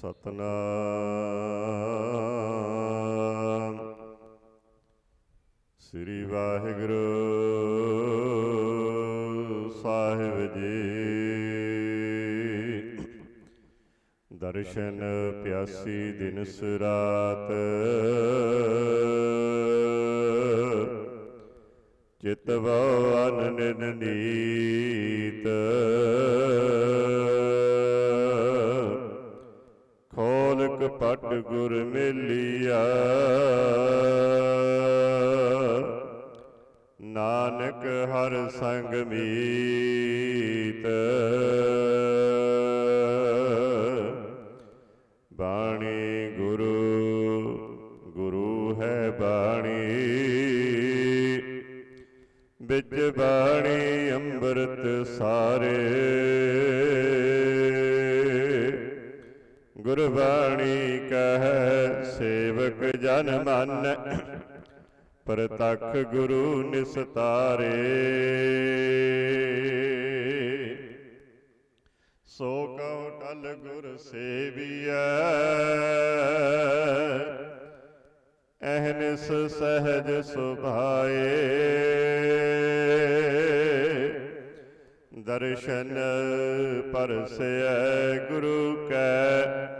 ਸਤਨਾਮ। ਸ੍ਰੀ ਵਾਹਿਗੁਰੂ ਸਾਹਿਬ ਜੀ। ਦਰਸ਼ਨ ਪਿਆਸੀ ਦਿਨ ਸਰਾਤ। ਚਿਤਵ ਅਨੰਦ ਨੀਤ। ਖੋਲ ਗੁਰ ਮਿਲਿਆ। ਨਾਨਕ ਹਰ ਸੰਗ ਮੀਤ। ਬਾਣੀ ਗੁਰੂ ਗੁਰੂ ਹੈ ਬਾਣੀ। ਵਿੱਚ ਬਾਣੀ ਅੰਮ੍ਰਿਤ ਸਾਰੇ। ਗੁਰਬਾਣੀ ਕਹੈ, ਸੇਵਕ ਜਨ ਮਨ। ਪ੍ਰਤੱਖ ਗੁਰੂ ਨਿਸਤਾਰੇ। ਸੋ ਕਉ ਟਲ ਗੁਰ ਸੇਵੀਐ। ਅਹਨਿਸ ਸਹਜ ਸੁਭਾਏ। ਦਰਸ਼ਨ ਪਰਸੈ ਗੁਰੂ ਕੈ।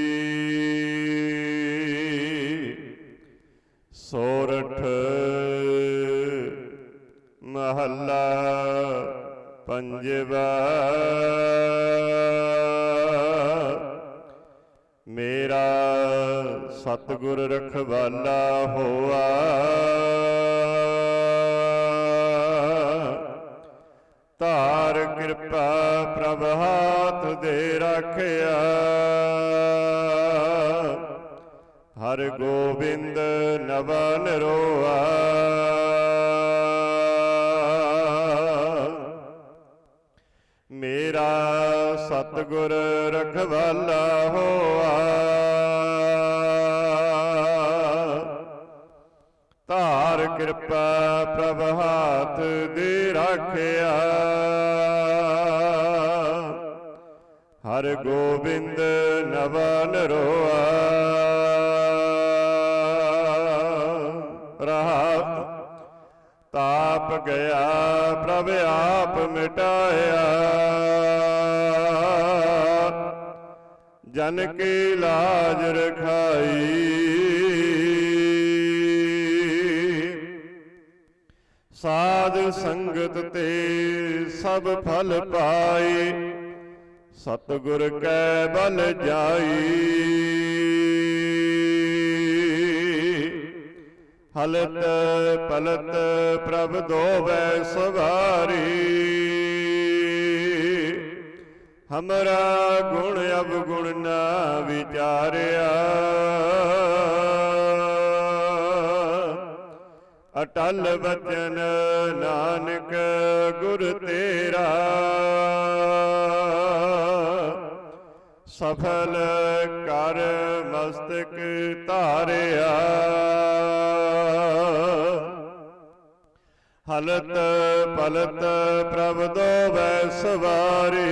ਪੰਜਵਾ ਮੇਰਾ ਸਤਿਗੁਰ ਰਖਵਾਲਾ ਹੋਆ। ਕਿਰਪਾ ਪ੍ਰਭ ਹਾਥ ਦੇ ਰੱਖਿਆ। ਹਰ ਗੋਬਿੰਦ ਨਵਨ ਰੋਆ ਰਹਾ ਤਾਪ ਗਿਆ, ਪ੍ਰਭ ਆਪ ਮਿਟਾਇਆ। ਜਨ ਕੀ ਲਾਜ ਰਖਾਈ। ਸਾਧ ਸੰਗਤ ਤੇ ਸਭ ਫਲ ਪਾਏ। ਸਤਿਗੁਰ ਕੈ ਬਲ ਜਾਈ। ਹਲਤ ਪਲਤ ਪ੍ਰਭ ਦੋਵੈ ਸਵਾਰੀ। ਹਮਰਾ ਗੁਣ ਅਵਗੁਣ ਨਾ ਵਿਚਾਰਿਆ। ਅਟਲ ਵਚਨ ਨਾਨਕ ਗੁਰ ਤੇਰਾ। ਸਫਲ ਕਰ ਮਸਤਕ ਧਾਰਿਆ। ਹਲਤ ਪਲਤ ਪ੍ਰਭ ਦੋਵੈ ਸਵਾਰੀ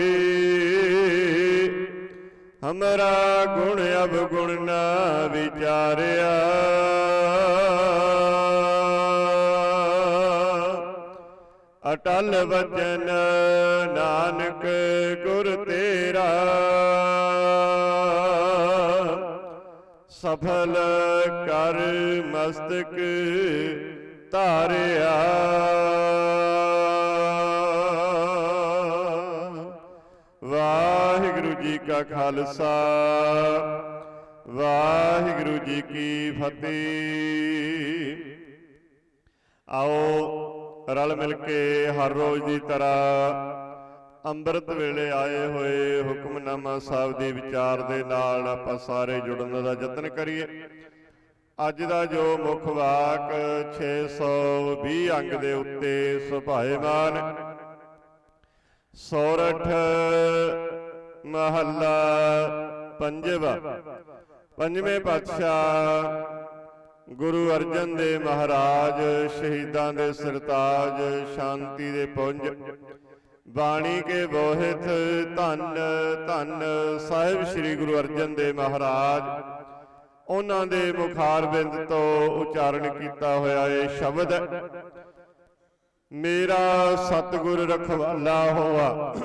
ਹਮਰਾ ਗੁਣ ਅਵਗੁਣ ਨਾ ਵਿਚਾਰਿਆ। ਅਟਲ ਵਚਨ, ਨਾਨਕ ਗੁਰ ਤੇਰਾ। ਸਫਲ ਕਰ ਮਸਤਕ ਧਾਰਿਆ। ਵਾਹਿਗੁਰੂ ਜੀ ਕਾ ਖਾਲਸਾ, ਵਾਹਿਗੁਰੂ ਜੀ ਕੀ ਫਤਿਹ। ਆਓ ਰਲ ਮਿਲ ਕੇ ਹਰ ਰੋਜ਼ ਦੀ ਤਰ੍ਹਾਂ ਅੰਮ੍ਰਿਤ ਵੇਲੇ ਆਏ ਹੋਏ ਹੁਕਮਨਾਮਾ ਸਾਹਿਬ ਦੇ ਵਿਚਾਰ ਦੇ ਨਾਲ ਆਪਾਂ ਸਾਰੇ ਜੁੜਨ ਦਾ ਯਤਨ ਕਰੀਏ। ਅੱਜ ਦਾ ਜੋ ਮੁੱਖ ਵਾਕ 620 ਅੰਗ ਦੇ ਉੱਤੇ ਸੁਭਾਏਮਾਨ, ਸੋਰਠ ਮਹੱਲਾ ਪੰਜਵਾ, ਪੰਜਵੇਂ ਪਾਤਸ਼ਾਹ ਗੁਰੂ ਅਰਜਨ ਦੇ ਮਹਾਰਾਜ, ਸ਼ਹੀਦਾਂ ਦੇ ਸਰਤਾਜ, ਸ਼ਾਂਤੀ ਦੇ ਪੁੰਜ। ਬਾਣੀ ਕੇ ਬੋਹਿਤ ਧੰਨ ਧੰਨ ਸਾਹਿਬ ਸ੍ਰੀ ਗੁਰੂ ਅਰਜਨ ਦੇ ਮਹਾਰਾਜ। ਉਹਨਾਂ ਦੇ ਮੁਖਾਰਬਿੰਦ ਤੋਂ ਉਚਾਰਨ ਕੀਤਾ ਹੋਇਆ ਇਹ ਸ਼ਬਦ ਹੈ ਮੇਰਾ ਸਤਿਗੁਰ ਰਖਵਾਲਾ ਹੋਆ।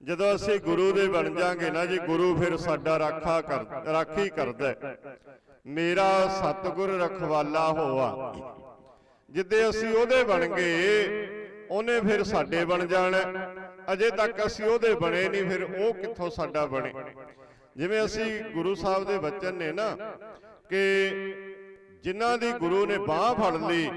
ਜਦੋਂ ਅਸੀਂ ਗੁਰੂ ਦੇ ਬਣ ਜਾਾਂਗੇ ਨਾ ਜੀ, ਗੁਰੂ ਫਿਰ ਸਾਡਾ ਰਾਖਾ ਕਰ, ਰਾਖੀ ਕਰਦਾ ਹੈ। ਮੇਰਾ ਸਤਿਗੁਰ ਰਖਵਾਲਾ ਹੋਆ। ਜਿੱਦੇ ਅਸੀਂ ਉਹਦੇ ਬਣ ਗਏ, ਉਹਨੇ ਫਿਰ ਸਾਡੇ ਬਣ ਜਾਣਾ। ਅਜੇ ਤੱਕ ਅਸੀਂ ਉਹਦੇ ਬਣੇ ਨਹੀਂ, ਫਿਰ ਉਹ ਕਿੱਥੋਂ ਸਾਡਾ ਬਣੇ? ਜਿਵੇਂ ਅਸੀਂ ਗੁਰੂ ਸਾਹਿਬ ਦੇ ਬਚਨ ਨੇ ਨਾ, ਕਿ ਜਿਨ੍ਹਾਂ ਦੀ ਗੁਰੂ ਨੇ ਬਾਹ ਫੜ ਲਈ,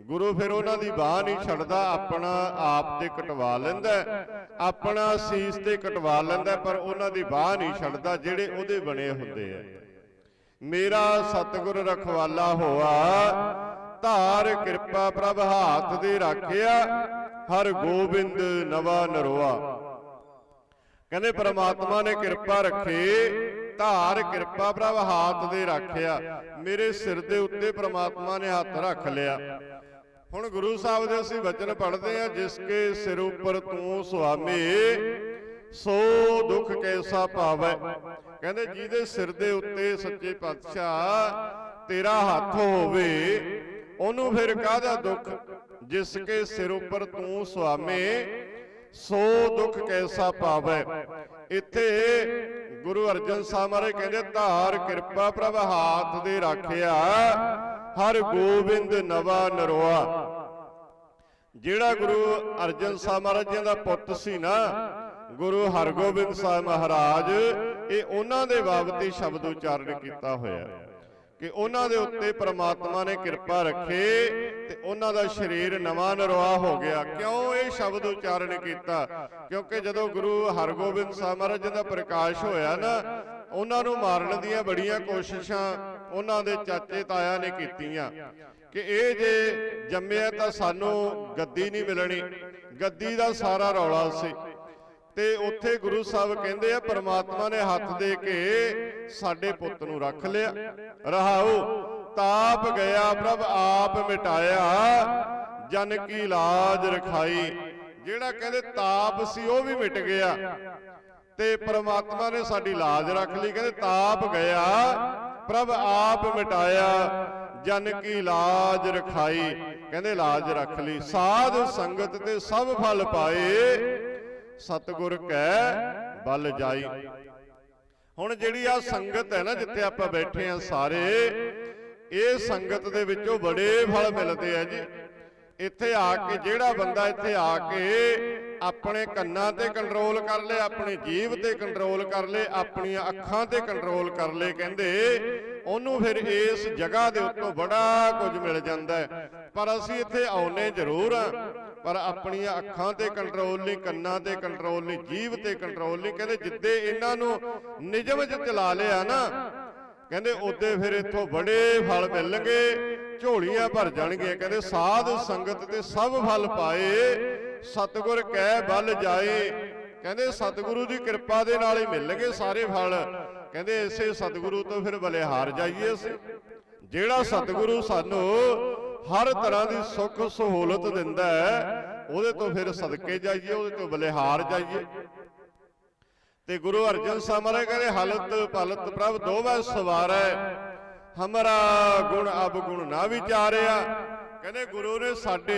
ਗੁਰੂ ਫਿਰ ਉਹਨਾਂ ਦੀ ਬਾਹ ਨਹੀਂ ਛੱਡਦਾ, ਆਪਣਾ ਆਪ ਤੇ ਕਟਵਾ ਲੈਂਦਾ ਆਪਣਾ ਸੀਸ ਤੇ ਕਟਵਾ ਲੈਂਦਾ ਪਰ ਉਹਨਾਂ ਦੀ ਬਾਹ ਨਹੀਂ ਛੱਡਦਾ, ਜਿਹੜੇ ਉਹਦੇ ਬਣੇ ਹੁੰਦੇ ਆ ਮੇਰਾ ਸਤਿਗੁਰ ਰਖਵਾਲਾ ਹੋਆ। ਧਾਰ ਕਿਰਪਾ ਪ੍ਰਭ ਹਾਥ ਦੇ ਰਾਖਿਆ। ਹਰ ਗੋਬਿੰਦ ਨਵਾ ਨਰੋਆ। ਕਹਿੰਦੇ ਪ੍ਰਮਾਤਮਾ ਨੇ ਕਿਰਪਾ ਰੱਖੇ। ਧਾਰ ਕਿਰਪਾ ਪ੍ਰਭ ਹਾਥ ਦੇ ਰੱਖਿਆ। ਮੇਰੇ ਸਿਰ ਦੇ ਉੱਤੇ ਪ੍ਰਮਾਤਮਾ ਨੇ ਹੱਥ ਰੱਖ ਲਿਆ। ਹੁਣ ਗੁਰੂ ਸਾਹਿਬ ਦੇ ਅਸੀਂ ਵਚਨ ਪੜ੍ਹਦੇ ਆ ਜਿਸ ਕੇ ਸਿਰ ਉੱਪਰ ਤੂੰ ਸੁਆਮੀ। ਸੋ ਦੁੱਖ ਕੈਸਾ ਪਾਵੈ ਕਹਿੰਦੇ ਜਿਹਦੇ ਸਿਰ ਦੇ ਉੱਤੇ ਸੱਚੇ ਪਾਤਸ਼ਾਹ ਤੇਰਾ ਹੱਥ ਹੋਵੇ, ਉਹਨੂੰ ਫਿਰ ਕਾਹਦਾ ਦੁੱਖ? ਜਿਸ ਕੇ ਸਿਰ ਉੱਪਰ ਤੂੰ ਸੁਆਮੀ, ਸੋ ਦੁੱਖ ਕੈਸਾ ਪਾਵੈ ਇੱਥੇ ਗੁਰੂ ਅਰਜਨ ਸਾਹਿਬ ਮਹਾਰਾਜ ਕਹਿੰਦੇ, ਧਾਰ ਕਿਰਪਾ ਪ੍ਰਭ ਹਾਥ ਦੇ ਰੱਖਿਆ, ਹਰ ਗੋਬਿੰਦ ਨਵਾ ਨਰੋਆ। ਜਿਹੜਾ ਗੁਰੂ ਅਰਜਨ ਸਾਹਿਬ ਮਹਾਰਾਜ ਜੀ ਦਾ ਪੁੱਤ ਸੀ ਨਾ ਗੁਰੂ ਹਰਗੋਬਿੰਦ ਸਾਹਿਬ ਮਹਾਰਾਜ, ਇਹ ਉਹਨਾਂ ਦੇ ਬਾਬਤ ਹੀ ਸ਼ਬਦ ਉਚਾਰਨ ਕੀਤਾ ਹੋਇਆ ਕਿ ਉਹਨਾਂ ਦੇ ਉੱਤੇ ਪ੍ਰਮਾਤਮਾ ਨੇ ਕਿਰਪਾ ਰੱਖੇ ਤੇ ਉਹਨਾਂ ਦਾ ਸਰੀਰ ਨਵਾਂ ਨਰਵਾ ਹੋ ਗਿਆ। ਕਿਉਂ ਇਹ ਸ਼ਬਦ ਉਚਾਰਨ ਕੀਤਾ? ਕਿਉਂਕਿ ਜਦੋਂ ਗੁਰੂ ਹਰਗੋਬਿੰਦ ਸਾਹਿਬ ਮਹਾਰਾਜ ਦਾ ਪ੍ਰਕਾਸ਼ ਹੋਇਆ ਨਾ, ਉਹਨਾਂ ਨੂੰ ਮਾਰਨ ਦੀਆਂ ਬੜੀਆਂ ਕੋਸ਼ਿਸ਼ਾਂ ਉਹਨਾਂ ਦੇ ਚਾਚੇ ਤਾਇਆ ਨੇ ਕੀਤੀਆਂ ਕਿ ਇਹ ਜੇ ਜੰਮਿਆ ਤਾਂ ਸਾਨੂੰ ਗੱਦੀ ਨਹੀਂ ਮਿਲਣੀ, ਗੱਦੀ ਦਾ ਸਾਰਾ ਰੌਲਾ ਸੀ। ਤੇ ਉੱਥੇ ਗੁਰੂ ਸਾਹਿਬ ਕਹਿੰਦੇ ਆ, ਪ੍ਰਮਾਤਮਾ ਨੇ ਹੱਥ ਦੇ ਕੇ ਸਾਡੇ ਪੁੱਤ ਨੂੰ ਰੱਖ ਲਿਆ। ਰਹਾਓ ਤਾਪ ਗਿਆ, ਪ੍ਰਭ ਆਪ ਮਿਟਾਇਆ, ਜਨ ਕੀ ਲਾਜ ਰਖਾਈ। ਜਿਹੜਾ ਕਹਿੰਦੇ ਤਾਪ ਸੀ, ਉਹ ਵੀ ਮਿਟ ਗਿਆ। ਤੇ ਪ੍ਰਮਾਤਮਾ ਨੇ ਸਾਡੀ ਲਾਜ ਰੱਖ ਲਈ, ਕਹਿੰਦੇ ਤਾਪ ਗਿਆ, ਪ੍ਰਭ ਆਪ ਮਿਟਾਇਆ, ਜਨ ਕੀ ਲਾਜ ਰਖਾਈ। ਕਹਿੰਦੇ ਲਾਜ ਰੱਖ ਲਈ। ਸਾਧ ਸੰਗਤ ਤੇ ਸਭ ਫਲ ਪਾਏ। ਸਤਿਗੁਰ ਕੈ, ਬਲ ਜਾਈ। ਹੁਣ ਜਿਹੜੀ ਆ ਸੰਗਤ ਹੈ ਨਾ ਜਿੱਥੇ ਆਪਾਂ ਬੈਠੇ ਆ ਸਾਰੇ, ਇਹ ਸੰਗਤ ਦੇ ਵਿੱਚੋਂ ਬੜੇ ਫਲ ਮਿਲਦੇ ਆ ਜੀ। ਇੱਥੇ ਆ ਕੇ ਜਿਹੜਾ ਬੰਦਾ ਇੱਥੇ ਆ ਕੇ ਆਪਣੇ ਕੰਨਾਂ ਤੇ ਕੰਟਰੋਲ ਕਰ ਲੇ, ਆਪਣੀ ਜੀਭ ਤੇ ਕੰਟਰੋਲ ਕਰ ਲੇ, ਆਪਣੀਆਂ ਅੱਖਾਂ ਤੇ ਕੰਟਰੋਲ ਕਰ ਲੇ ਕਹਿੰਦੇ, ਉਹਨੂੰ ਫਿਰ ਇਸ ਜਗ੍ਹਾ ਦੇ ਉੱਤੋਂ ਬੜਾ ਕੁਝ ਮਿਲ ਜਾਂਦਾ ਪਰ ਅਸੀਂ ਇੱਥੇ ਆਉਨੇ ਜ਼ਰੂਰ ਆ ਪਰ ਆਪਣੀਆਂ ਅੱਖਾਂ ਤੇ ਕੰਟਰੋਲ ਨਹੀਂ, ਕੰਨਾਂ ਤੇ ਕੰਟਰੋਲ ਨਹੀਂ, ਜੀਭ ਤੇ ਕੰਟਰੋਲ ਨਹੀਂ। ਕਹਿੰਦੇ ਜਿੱਦੇ ਇਹਨਾਂ ਨੂੰ ਨਿਜਮ 'ਚ ਚਲਾ ਲਿਆ ਨਾ, ਕਹਿੰਦੇ ਉੱਦੇ ਫਿਰ ਇੱਥੋਂ ਬੜੇ ਫਲ ਮਿਲਣਗੇ, ਝੋਲੀਆਂ ਭਰ ਜਾਣਗੀਆਂ। ਕਹਿੰਦੇ ਸਾਧ ਸੰਗਤ ਤੇ ਸਭ ਫਲ ਪਾਏ, ਸਤਿਗੁਰ ਕਹਿ ਬਲ ਜਾਏ। ਕਹਿੰਦੇ ਸਤਿਗੁਰੂ ਦੀ ਕਿਰਪਾ ਦੇ ਨਾਲ ਹੀ ਮਿਲਣਗੇ ਸਾਰੇ ਫਲ। ਕਹਿੰਦੇ ਇਸੇ ਸਤਿਗੁਰੂ ਤੋਂ ਫਿਰ ਬਲਿਹਾਰ ਜਾਈਏ ਅਸੀਂ। ਜਿਹੜਾ ਸਤਿਗੁਰੂ ਸਾਨੂੰ ਹਰ ਤਰ੍ਹਾਂ ਦੀ ਸੁੱਖ ਸਹੂਲਤ ਦਿੰਦਾ ਹੈ। ਉਹਦੇ ਤੋਂ ਫਿਰ ਸਦਕੇ ਜਾਈਏ, ਉਹਦੇ ਤੋਂ ਬਲਿਹਾਰ ਜਾਈਏ। ਤੇ ਗੁਰੂ ਅਰਜਨ ਸਾਹਿਬ ਮਹਾਰਾਜ ਕਹਿੰਦੇ, ਹਲਤ ਭਲਤ ਪ੍ਰਭ, ਦੋਵੇਂ ਸਵਾਰੈ ਹਮਰਾ ਗੁਣ ਅਬ ਗੁਣ ਨਾ ਵਿਚਾਰਿਆ। ਕਹਿੰਦੇ ਗੁਰੂ ਨੇ ਸਾਡੇ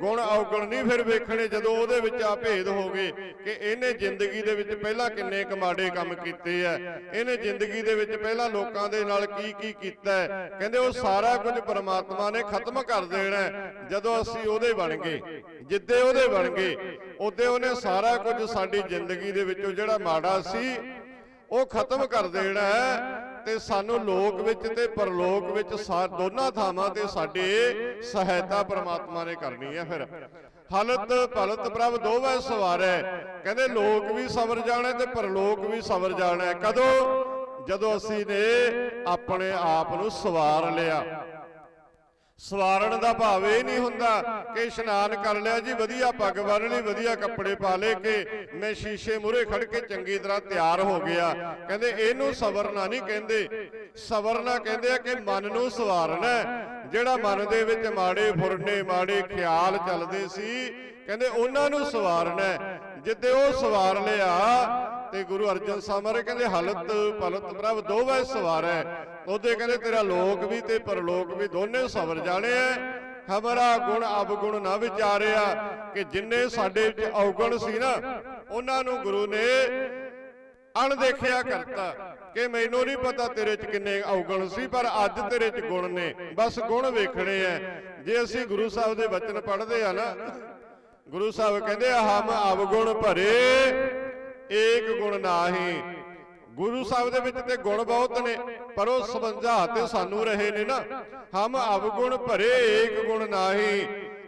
ਗੁਣ ਔਗਣ ਨਹੀਂ ਫਿਰ ਵੇਖਣੇ, ਜਦੋਂ ਉਹਦੇ ਵਿੱਚ ਆ ਭੇਦ ਹੋ ਗਏ ਕਿ ਇਹਨੇ ਜ਼ਿੰਦਗੀ ਦੇ ਵਿੱਚ ਪਹਿਲਾਂ ਕਿੰਨੇ ਕਮਾੜੇ ਕੰਮ ਕੀਤੇ ਆ। ਇਹਨੇ ਜ਼ਿੰਦਗੀ ਦੇ ਵਿੱਚ ਪਹਿਲਾਂ ਲੋਕਾਂ ਦੇ ਨਾਲ ਕੀ ਕੀ ਕੀਤਾ ਕਹਿੰਦੇ ਉਹ ਸਾਰਾ ਕੁਝ ਪਰਮਾਤਮਾ ਨੇ ਖਤਮ ਕਰ ਦੇਣਾ ਜਦੋਂ ਅਸੀਂ ਉਹਦੇ ਬਣ ਗਏ, ਜਿੱਦੇ ਉਹਦੇ ਬਣ ਗਏ ਉਦੋਂ ਉਹਨੇ ਸਾਰਾ ਕੁਝ ਸਾਡੀ ਜ਼ਿੰਦਗੀ ਦੇ ਵਿੱਚੋਂ ਜਿਹੜਾ ਮਾੜਾ ਸੀ, ਉਹ ਖਤਮ ਕਰ ਦੇਣਾ ਤੇ ਸਾਨੂੰ ਲੋਕ ਵਿੱਚ ਤੇ ਪਰਲੋਕ ਵਿੱਚ ਦੋਨਾਂ ਥਾਵਾਂ ਤੇ ਸਾਡੇ ਸਹਾਇਤਾ ਪ੍ਰਮਾਤਮਾ ਨੇ ਕਰਨੀ ਹੈ ਫਿਰ। ਹਲਤ ਭਲਤ ਪ੍ਰਭ ਦੋਵੇਂ ਸਵਾਰੈ ਕਹਿੰਦੇ ਲੋਕ ਵੀ ਸਵਰ ਜਾਣਾ ਤੇ ਪਰਲੋਕ ਵੀ ਸਵਰ ਜਾਣਾ। ਕਦੋਂ? ਜਦੋਂ ਅਸੀਂ ਨੇ ਆਪਣੇ ਆਪ ਨੂੰ ਸਵਾਰ ਲਿਆ। ਸਵਾਰਨ ਦਾ ਭਾਵ ਇਹ ਨਹੀਂ ਹੁੰਦਾ ਕਿ ਇਸ਼ਨਾਨ ਕਰ ਲਿਆ ਜੀ, ਵਧੀਆ ਪੱਗ ਬੰਨ ਲਈ, ਵਧੀਆ ਕੱਪੜੇ ਪਾ ਲਏ ਕੇ ਮੈਂ ਸ਼ੀਸ਼ੇ ਮੂਹਰੇ ਖੜ ਕੇ ਚੰਗੀ ਤਰ੍ਹਾਂ ਤਿਆਰ ਹੋ ਗਿਆ। ਕਹਿੰਦੇ ਇਹਨੂੰ ਸਵਰਨਾ ਨਹੀਂ ਕਹਿੰਦੇ। ਸਵਰਨਾ ਕਹਿੰਦੇ ਆ ਕਿ ਮਨ ਨੂੰ ਸਵਾਰਨਾ ਜਿਹੜਾ ਮਨ ਦੇ ਵਿੱਚ ਮਾੜੇ ਫੁਰਨੇ ਮਾੜੇ ਖਿਆਲ ਚੱਲਦੇ ਸੀ, ਕਹਿੰਦੇ ਉਹਨਾਂ ਨੂੰ ਸਵਾਰਨਾ ਹੈ। ਜਿੱਦੇ ਉਹ ਸਵਾਰ ਲਿਆ ਤੇ ਗੁਰੂ ਅਰਜਨ ਸਾਹਿਬ ਮਹਾਰਾਜ ਕਹਿੰਦੇ, ਹਲਤ ਭਲਤ ਪ੍ਰਭ, ਦੋਵੇਂ ਸਵਾਰੈ ਉਹਦੇ ਕਹਿੰਦੇ, ਤੇਰਾ ਲੋਕ ਵੀ ਤੇ ਪਰਲੋਕ ਵੀ ਦੋਨੇ ਸਵਰ ਜਾਣੇ ਐ। ਹਮਰਾ ਗੁਣ ਅਵਗੁਣ ਨਾ ਵਿਚਾਰਿਆ ਕਿ ਜਿੰਨੇ ਸਾਡੇ ਵਿੱਚ ਔਗਣ ਸੀ ਨਾ, ਉਹਨਾਂ ਨੂੰ ਗੁਰੂ ਨੇ ਅਣਦੇਖਿਆ ਕਰਤਾ ਕਿ ਮੈਨੂੰ ਨਹੀਂ ਪਤਾ ਤੇਰੇ 'ਚ ਕਿੰਨੇ ਔਗਣ ਸੀ, ਪਰ ਅੱਜ ਤੇਰੇ 'ਚ ਗੁਣ ਨੇ। ਬਸ ਗੁਣ ਵੇਖਣੇ ਐ। ਜੇ ਅਸੀਂ ਗੁਰੂ ਸਾਹਿਬ ਦੇ ਬਚਨ ਪੜ੍ਹਦੇ ਆ ਨਾ, ਗੁਰੂ ਸਾਹਿਬ ਕਹਿੰਦੇ ਹਮ ਅਵਗੁਣ ਭਰੇ ਏਕ ਗੁਣ ਨਾਹੀ। ਗੁਰੂ ਸਾਹਿਬ ਦੇ ਵਿੱਚ ਤੇ ਗੁਣ ਬਹੁਤ ਨੇ, ਪਰ ਉਹ ਸਮਝਾ ਤੇ ਸਾਨੂੰ ਰਹੇ ਨੇ ਨਾ। ਹਮ ਅਵਗੁਣ ਭਰੇ ਏਕ ਗੁਣ ਨਾਹੀ।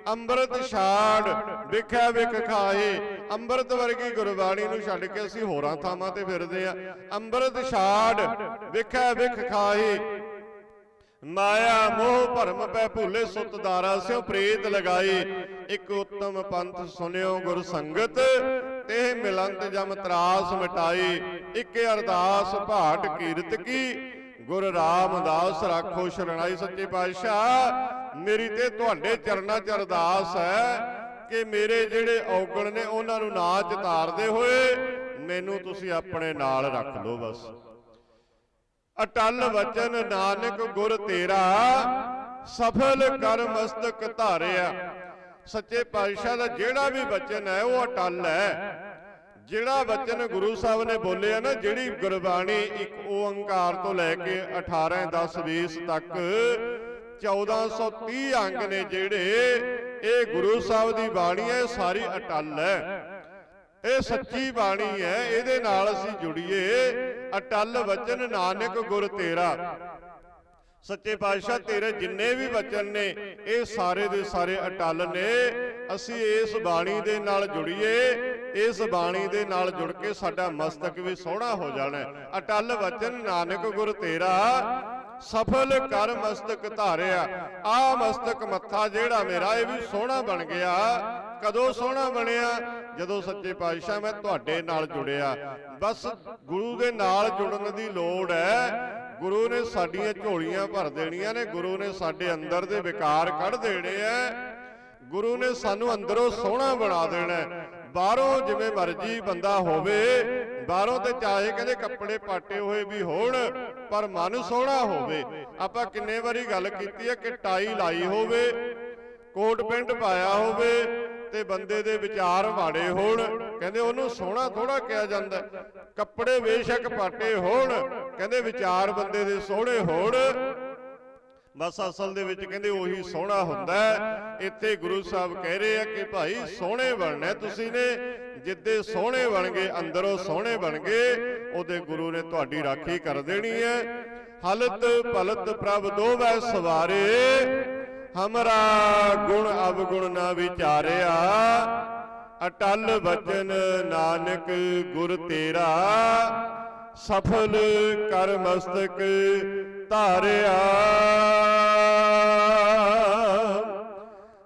ਅੰਮ੍ਰਿਤ ਛਾੜ ਵਿਖੈ ਵਿਖ ਖਾਏ ਅੰਮ੍ਰਿਤ ਵਰਗੀ ਗੁਰਬਾਣੀ ਨੂੰ ਛੱਡ ਕੇ ਅਸੀਂ ਹੋਰਾਂ ਥਾਵਾਂ ਤੇ ਫਿਰਦੇ ਆ ਅੰਮ੍ਰਿਤ ਛਾੜ ਵਿਖੈ ਵਿਖ ਖਾਏ ਮਾਇਆ ਮੋਹ ਭਰਮ ਪੈ ਭੁੱਲੇ ਸੁਤ ਦਾਰਾ ਪ੍ਰੇਤ ਲਗਾਏ ਇੱਕ ਉੱਤਮ ਪੰਥ ਸੁਨਿਓ ਗੁਰ ਸੰਗਤ ਤੇ ਮਿਲੰਤ ਜਮ ਤਰਾਸ ਮਿਟਾਈ, ਇੱਕ ਅਰਦਾਸ ਭਾਟ ਕੀਰਤ ਕੀ। ਗੁਰ ਰਾਮਦਾਸ ਰਾਖੋ ਸ਼ਰਣਾਈ ਸੱਚੇ ਪਾਤਸ਼ਾਹ। ਮੇਰੀ ਤੇ ਤੁਹਾਡੇ ਚਰਨਾਂ 'ਚ ਅਰਦਾਸ ਹੈ ਕਿ ਮੇਰੇ ਜਿਹੜੇ ਔਗਣ ਨੇ ਉਹਨਾਂ ਨੂੰ ਨਾ ਚਿਤਾਰਦੇ ਹੋਏ ਮੈਨੂੰ ਤੁਸੀਂ ਆਪਣੇ ਨਾਲ ਰੱਖ ਲਓ ਬਸ। ਅਟਲ ਵਚਨ, ਨਾਨਕ ਗੁਰ ਤੇਰਾ, ਸਫਲ ਕਰ ਮਸਤਕ ਧਾਰਿਆ। ਸੱਚੇ ਪਾਤਸ਼ਾਹ ਦਾ ਜਿਹੜਾ ਵੀ ਵਚਨ ਹੈ, ਉਹ ਅਟਲ ਹੈ। ਜਿਹੜਾ ਵਚਨ ਗੁਰੂ ਸਾਹਿਬ ਨੇ ਬੋਲਿਆ ਨਾ, ਜਿਹੜੀ ਗੁਰਬਾਣੀ ਇੱਕ ਓੰਕਾਰ ਤੋਂ ਲੈ ਕੇ 18 10 20 ਤੱਕ 1430 ਅੰਗ ਨੇ ਜਿਹੜੇ, ਇਹ ਗੁਰੂ ਸਾਹਿਬ ਦੀ ਬਾਣੀ ਹੈ ਸਾਰੀ ਅਟਲ ਹੈ। ਇਹ ਸੱਚੀ ਬਾਣੀ ਹੈ, ਇਹਦੇ ਨਾਲ ਅਸੀਂ ਜੁੜੀਏ। ਅਟਲ ਵਚਨ ਨਾਨਕ ਗੁਰ ਤੇਰਾ। ਸੱਚੇ ਪਾਤਸ਼ਾਹ ਤੇਰੇ ਜਿੰਨੇ ਵੀ ਵਚਨ ਨੇ, ਇਹ ਸਾਰੇ ਦੇ ਸਾਰੇ ਅਟਲ ਨੇ। ਅਸੀਂ ਇਸ ਬਾਣੀ ਦੇ ਨਾਲ ਜੁੜੀਏ, ਇਸ ਬਾਣੀ ਦੇ ਨਾਲ ਜੁੜ ਕੇ ਸਾਡਾ ਮਸਤਕ ਵੀ ਸੋਹਣਾ ਹੋ ਜਾਣਾ ਹੈ। ਅਟਲ ਵਚਨ ਨਾਨਕ ਗੁਰ ਤੇਰਾ, ਸਫਲ ਕਰ ਮਸਤਕ ਧਾਰਿਆ। ਆ ਮਸਤਕ ਮੱਥਾ ਜਿਹੜਾ ਮੇਰਾ, ਇਹ ਵੀ ਸੋਹਣਾ ਬਣ ਗਿਆ। ਕਦੋਂ ਸੋਹਣਾ ਬਣਿਆ? ਜਦੋਂ ਸੱਚੇ ਪਾਤਸ਼ਾਹ ਮੈਂ ਤੁਹਾਡੇ ਨਾਲ ਜੁੜਿਆ। ਬਸ ਗੁਰੂ ਦੇ ਨਾਲ ਜੁੜਨ ਦੀ ਲੋੜ ਹੈ। ਗੁਰੂ ਨੇ ਸਾਡੀਆਂ ਝੋਲੀਆਂ ਭਰ ਦੇਣੀਆਂ ਨੇ, ਗੁਰੂ ਨੇ ਸਾਡੇ ਅੰਦਰ ਦੇ ਵਿਕਾਰ ਕੱਢ ਦੇਣੇ ਐ। ਗੁਰੂ ਨੇ ਸਾਨੂੰ ਅੰਦਰੋਂ ਸੋਹਣਾ ਬਣਾ ਦੇਣਾ ਬਾਹਰੋਂ ਜਿਵੇਂ ਮਰਜ਼ੀ ਬੰਦਾ ਹੋਵੇ, ਬਾਹਰੋਂ ਤੇ ਚਾਹੇ ਕਹਿੰਦੇ ਕੱਪੜੇ ਪਾਟੇ ਹੋਏ ਵੀ ਹੋਣ, ਪਰ ਮਨ ਸੋਹਣਾ ਹੋਵੇ। ਆਪਾਂ ਕਿੰਨੇ ਵਾਰੀ ਗੱਲ ਕੀਤੀ ਹੈ ਕਿ ਟਾਈ ਲਾਈ ਹੋਵੇ, ਕੋਟ ਪੈਂਟ ਪਾਇਆ ਹੋਵੇ ਤੇ ਬੰਦੇ ਦੇ ਵਿਚਾਰ ਮਾੜੇ ਹੋਣ। ਕਹਿੰਦੇ ਉਹਨੂੰ ਸੋਹਣਾ ਥੋੜਾ ਕਿਹਾ ਜਾਂਦਾ ਕੱਪੜੇ ਬੇਸ਼ੱਕ ਪਾਟੇ ਹੋਣ, ਕਹਿੰਦੇ ਵਿਚਾਰ ਬੰਦੇ ਦੇ ਸੋਹਣੇ ਹੋਣ। ਬਸ ਅਸਲ ਦੇ ਵਿੱਚ ਕਹਿੰਦੇ ਉਹੀ ਸੋਹਣਾ ਹੁੰਦਾ ਇੱਥੇ ਗੁਰੂ ਸਾਹਿਬ ਕਹਿ ਰਹੇ ਆ ਕਿ ਭਾਈ ਸੋਹਣੇ ਬਣਨਾ ਹੈ ਤੁਸੀਂ ਨੇ। ਜਿੱਦੇ ਸੋਹਣੇ ਬਣ ਗਏ ਅੰਦਰੋਂ ਸੋਹਣੇ ਬਣ ਗਏ ਉਹਦੇ ਗੁਰੂ ਨੇ ਤੁਹਾਡੀ ਰਾਖੀ ਕਰ ਦੇਣੀ ਹੈ। ਹਲਤ ਭਲਤ ਪ੍ਰਭ ਦੋਵੈ ਸਵਾਰੇ। ਹਮਰਾ ਗੁਣ ਅਵਗੁਣ ਨਾ ਵਿਚਾਰਿਆ। ਅਟਲ ਬਚਨ ਨਾਨਕ, ਗੁਰ ਤੇਰਾ ਸਫਲ ਕਰ ਮਸਤਕ ਧਾਰਿਆ।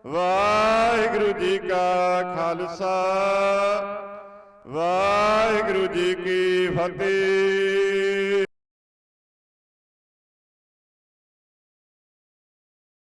ਵਾਹਿਗੁਰੂ ਜੀ ਕਾ ਖਾਲਸਾ, ਵਾਹਿਗੁਰੂ ਜੀ ਕੀ ਫਤਿਹ।